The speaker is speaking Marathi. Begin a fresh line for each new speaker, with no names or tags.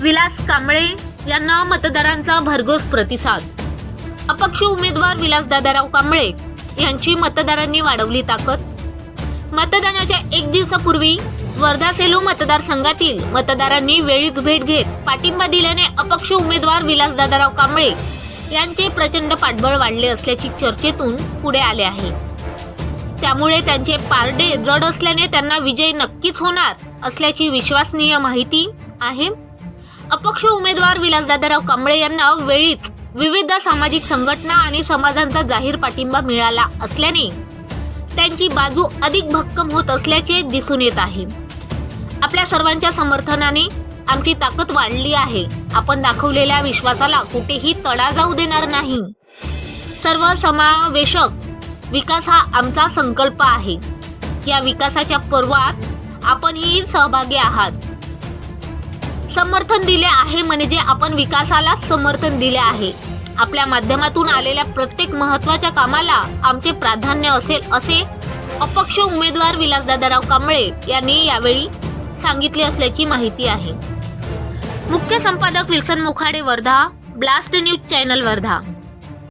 विलास कांबळे यांना मतदारांचा भरघोस प्रतिसाद. अपक्ष उमेदवार विलास दादाराव कांबळे यांची मतदारांनी वाढवली ताकद. मतदानाच्या एक दिवसापूर्वी वर्धा सेलू मतदारसंघातील मतदारांनी वेळीच भेट घेत पाठिंबा दिल्याने अपक्ष उमेदवार विलास दादाराव कांबळे यांचे प्रचंड पाठबळ वाढले असल्याची चर्चेतून पुढे आले आहे. त्यामुळे त्यांचे पारडे जड असल्याने त्यांना विजय नक्कीच होणार असल्याची विश्वसनीय माहिती आहे. अपक्ष उमेदवार विलास दादाराव कांबळे यांना वेळीच विविध सामाजिक संघटना आणि समाजांचा जाहीर पाठिंबा मिळाला असल्याने त्यांची बाजू अधिक भक्कम होत असल्याचे दिसून येत आहे. आपल्या सर्वांच्या समर्थनाने आमची ताकद वाढली आहे. आपण दाखवलेल्या विश्वासाला कुठेही तडा जाऊ देणार नाही. सर्व समावेशक विकास हा आमचा संकल्प आहे. या विकासाच्या पर्वात आपणही सहभागी आहात. समर्थन दिले आहे म्हणजे आपण विकासालाच समर्थन दिले आहे. आपल्या माध्यमातून आलेल्या प्रत्येक महत्त्वाच्या कामाला आमचे प्राधान्य असेल असे अपक्ष उमेदवार विलासदादाराव कांबळे यांनी यावेळी सांगितले असल्याची माहिती आहे. मुख्य संपादक Wilson Mukhade Wardha blast news channel Wardha.